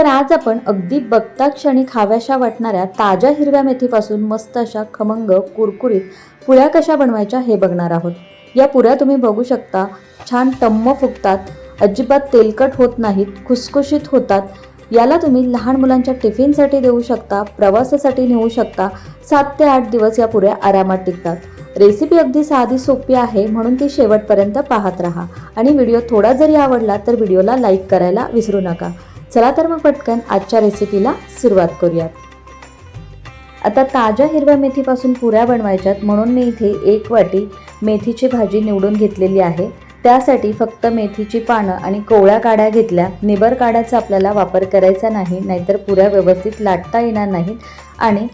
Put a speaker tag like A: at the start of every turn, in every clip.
A: तर आज आपण अगदी बघता क्षणी खाव्याशा वाटणाऱ्या ताज्या हिरव्या मेथीपासून मस्त अशा खमंग कुरकुरीत पुऱ्या कशा बनवायच्या हे बघणार आहोत. या पुऱ्या तुम्ही बघू शकता. छान टम्म फुगतात अजिबात तेलकट होत नाहीत खुसखुशीत होतात. याला तुम्ही लहान मुलांच्या टिफिनसाठी देऊ शकता प्रवासासाठी नेऊ शकता. सात ते आठ दिवस या पुऱ्या आरामात टिकतात. रेसिपी अगदी साधी सोपी आहे म्हणून ती शेवटपर्यंत पाहत राहा. आणि व्हिडिओ थोडा जरी आवडला तर व्हिडिओला लाईक करायला विसरू नका. चला तर मग पटकन आजच्या रेसिपीला सुरुवात करूयात. आता ताज्या हिरव्या मेथीपासून पुऱ्या बनवायच्यात म्हणून मी इथे एक वाटी मेथीची भाजी निवडून घेतलेली आहे. त्यासाठी फक्त मेथीची पानं आणि कोवळ्या काड्या घेतल्या. निबर काड्याचा आपल्याला वापर करायचा नाही नाहीतर पुऱ्या व्यवस्थित लाटता येणार नाहीत आणि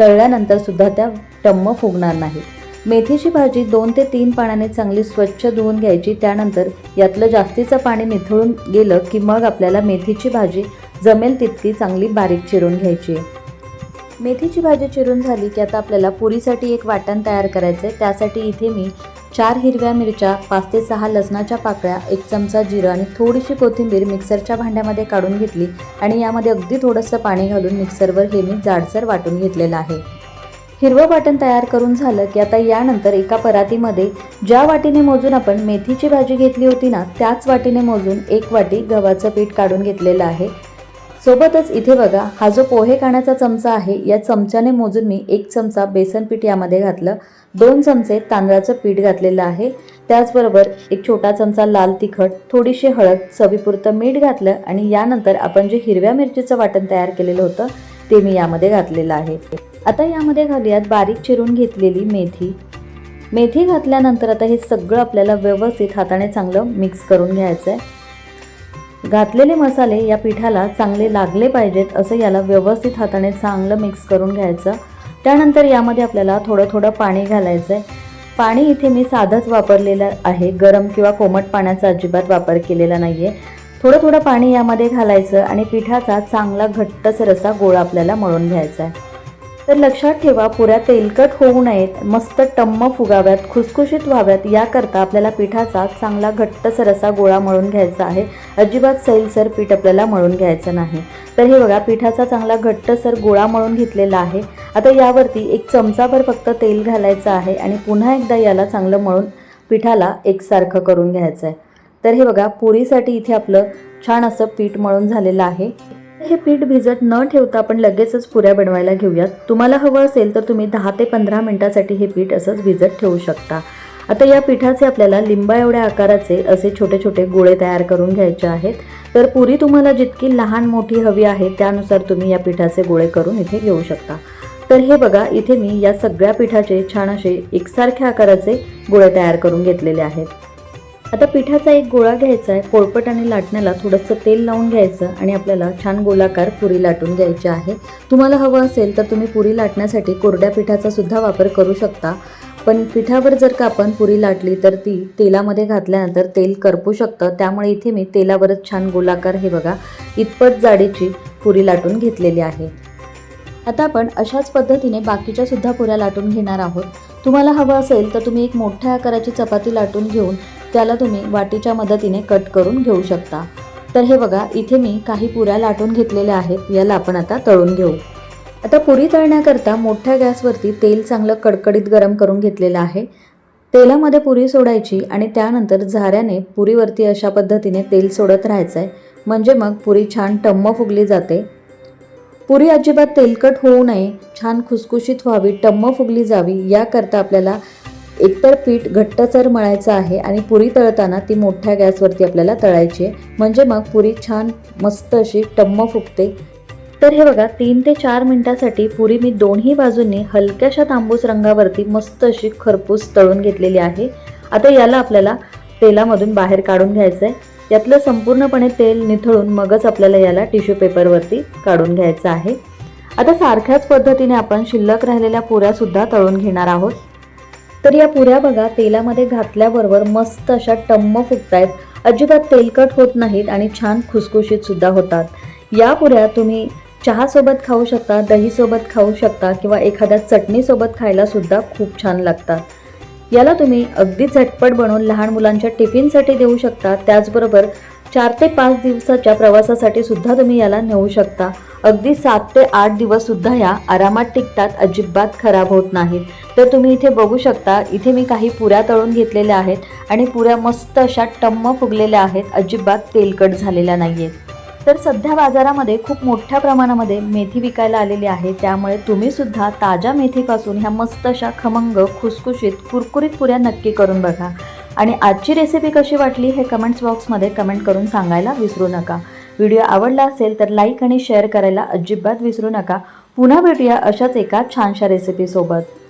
A: तळल्यानंतर सुद्धा त्या टम्म फुगणार नाहीत. मेथीची भाजी दोन ते तीन पाण्याने चांगली स्वच्छ धुवून घ्यायची. त्यानंतर यातलं जास्तीचं पाणी निथळून गेलं की मग आपल्याला मेथीची भाजी जमेल तितकी चांगली बारीक चिरून घ्यायची. मेथीची भाजी चिरून झाली की आता आपल्याला पुरीसाठी एक वाटण तयार करायचं आहे त्यासाठी इथे मी चार हिरव्या मिरच्या पाच ते सहा लसणाच्या पाकळ्या एक चमचा जिरं आणि थोडीशी कोथिंबीर मिक्सरच्या भांड्यामध्ये काढून घेतली आणि यामध्ये अगदी थोडंसं पाणी घालून मिक्सरवर हे मी जाडसर वाटून घेतलेलं आहे. हिरवं वाटण तयार करून झालं की आता यानंतर एका परातीमध्ये ज्या वाटीने मोजून आपण मेथीची भाजी घेतली होती ना त्याच वाटीने मोजून एक वाटी गव्हाचं पीठ काढून घेतलेलं आहे. सोबतच इथे बघा हा जो पोहे खाण्याचा चमचा आहे या चमच्याने मोजून मी एक चमचा बेसन पीठ यामध्ये घातलं. दोन चमचे तांदळाचं पीठ घातलेलं आहे. त्याचबरोबर एक छोटा चमचा लाल तिखट थोडीशी हळद चवीपुरतं मीठ घातलं आणि यानंतर आपण जे हिरव्या मिरचीचं वाटण तयार केलेलं होतं ते मी यामध्ये घातलेलं आहे. आता यामध्ये घालूयात बारीक चिरून घेतलेली मेथी. मेथी घातल्यानंतर आता हे सगळं आपल्याला व्यवस्थित हाताने चांगलं मिक्स करून घ्यायचं आहे घातलेले मसाले या पिठाला चांगले लागले पाहिजेत असं याला व्यवस्थित हाताने चांगलं मिक्स करून घ्यायचं. त्यानंतर यामध्ये आपल्याला थोडं थोडं पाणी घालायचं आहे पाणी इथे मी साधंच वापरलेलं आहे. गरम किंवा कोमट पाण्याचा अजिबात वापर केलेला नाही आहे थोडं थोडं पाणी यामध्ये घालायचं आणि पिठाचा चांगला घट्टसर असा गोळा आपल्याला मळून घ्यायचा आहे तर लक्षात ठेवा पुऱ्या तेलकट होऊ नयेत. मस्त टम्म फुगाव्यात खुसखुशीत व्हाव्यात. याकरता आपल्याला पिठाचा चांगला घट्टसर असा गोळा मळून घ्यायचा आहे. अजिबात सैलसर पीठ आपल्याला मळून घ्यायचं नाही. तर हे बघा पिठाचा चांगला घट्टसर गोळा मळून घेतलेला आहे. आता यावरती एक चमचाभर फक्त तेल घालायचं आहे आणि पुन्हा एकदा याला चांगलं मळून पिठाला एकसारखं करून घ्यायचं आहे तर हे बघा पुरीसाठी इथे आपलं छान असं पीठ मळून झालेलं आहे. हे पीठ भिजत न ठेवता आपण लगेचच पुऱ्या बनवायला घेऊयात. तुम्हाला हवं असेल तर तुम्ही दहा ते पंधरा मिनिटासाठी हे पीठ असंच भिजत ठेवू शकता. आता या पिठाचे आपल्याला लिंबा एवढ्या आकाराचे असे छोटे छोटे गोळे तयार करून घ्यायचे आहेत. तर पुरी तुम्हाला जितकी लहान मोठी हवी आहे त्यानुसार तुम्ही या पिठाचे गोळे करून इथे घेऊ शकता. तर हे बघा इथे मी या सगळ्या पिठाचे छान असे एकसारख्या आकाराचे गोळे तयार करून घेतलेले आहेत. आता पिठाचा एक गोळा घ्यायचा आहे पोळपट आणि लाटण्याला थोडंसं तेल लावून घ्यायचं आणि आपल्याला छान गोलाकार पुरी लाटून घ्यायची आहे. तुम्हाला हवं असेल तर तुम्ही पुरी लाटण्यासाठी कोरड्या पिठाचा सुद्धा वापर करू शकता. पण पिठावर जर का आपण पुरी लाटली तर ती तेलामध्ये घातल्यानंतर तेल करपू शकतं. त्यामुळे इथे मी तेलावरच छान गोलाकार हे बघा इतपत जाडीची पुरी लाटून घेतलेली आहे. आता आपण अशाच पद्धतीने बाकीच्या सुद्धा पुऱ्या लाटून घेणार आहोत. तुम्हाला हवं असेल तर तुम्ही एक मोठ्या आकाराची चपाती लाटून घेऊन त्याला तुम्ही वाटीच्या मदतीने कट करून घेऊ शकता. तर हे बघा इथे मी काही पुऱ्या लाटून घेतलेल्या आहेत याला आपण आता तळून घेऊ. आता पुरी तळण्याकरता मोठ्या गॅसवरती तेल चांगलं कडकडीत गरम करून घेतलेलं आहे. तेलामध्ये पुरी सोडायची आणि त्यानंतर झाऱ्याने पुरीवरती अशा पद्धतीने तेल सोडत राहायचं आहे म्हणजे मग पुरी छान टम्म फुगली जाते. पुरी अजिबात तेलकट होऊ नये छान खुसखुशीत व्हावी टम्म फुगली जावी याकरता आपल्याला एकतर पीठ घट्टसर मळायचं आहे आणि पुरी तळताना ती मोठ्या गॅसवरती आपल्याला तळायची आहे. म्हणजे मग पुरी छान मस्त अशी टम्म फुगते. तर हे बघा तीन ते चार मिनिटासाठी पुरी मी दोन्ही बाजूंनी हलक्याशा तांबूस रंगावरती मस्त अशी खरपूस तळून घेतलेली आहे. आता याला आपल्याला तेलामधून बाहेर काढून घ्यायचं आहे यातलं संपूर्णपणे तेल निथळून मगच आपल्याला याला टिश्यू पेपरवरती काढून घ्यायचं आहे. आता सारख्याच पद्धतीने आपण शिल्लक राहिलेल्या पुऱ्यासुद्धा तळून घेणार आहोत. तर या पुऱ्या बघा तेलामध्ये घातल्याबरोबर मस्त अशा टम्म फुगतायत. अजिबात तेलकट होत नाहीत आणि छान खुसखुशीत सुद्धा होतात. या पुऱ्या तुम्ही चहासोबत खाऊ शकता दहीसोबत खाऊ शकता किंवा एखाद्या चटणीसोबत खायला सुद्धा खूप छान लागतात. याला तुम्ही अगदी झटपट बनवून लहान मुलांच्या टिफिनसाठी देऊ शकता. त्याचबरोबर चार ते पाच दिवसाच्या प्रवासासाठी सुद्धा तुम्ही याला नेऊ शकता. अगदी सात ते आठ दिवस सुद्धा या आरामात टिकतात अजिबात खराब होत नाहीत. तर तुम्ही इथे बघू शकता इथे मी काही पुऱ्या तळून घेतलेल्या आहेत आणि पुऱ्या मस्त अशा टम्म फुगलेल्या आहेत अजिबात तेलकट झालेल्या नाही आहेत तर सध्या बाजारामध्ये खूप मोठ्या प्रमाणामध्ये मेथी विकायला आलेली आहे त्यामुळे तुम्ही सुद्धा ताज्या मेथीपासून ह्या मस्त अशा खमंग खुसखुशीत कुरकुरीत पुऱ्या नक्की करून बघा. आणि आजची रेसिपी कशी वाटली हे कमेंट्स बॉक्समध्ये कमेंट करून सांगायला विसरू नका. व्हिडिओ आवडला असेल तर लाईक आणि शेअर करायला अजिबात विसरू नका. पुन्हा भेटूया अशाच एका छानशा रेसिपीसोबत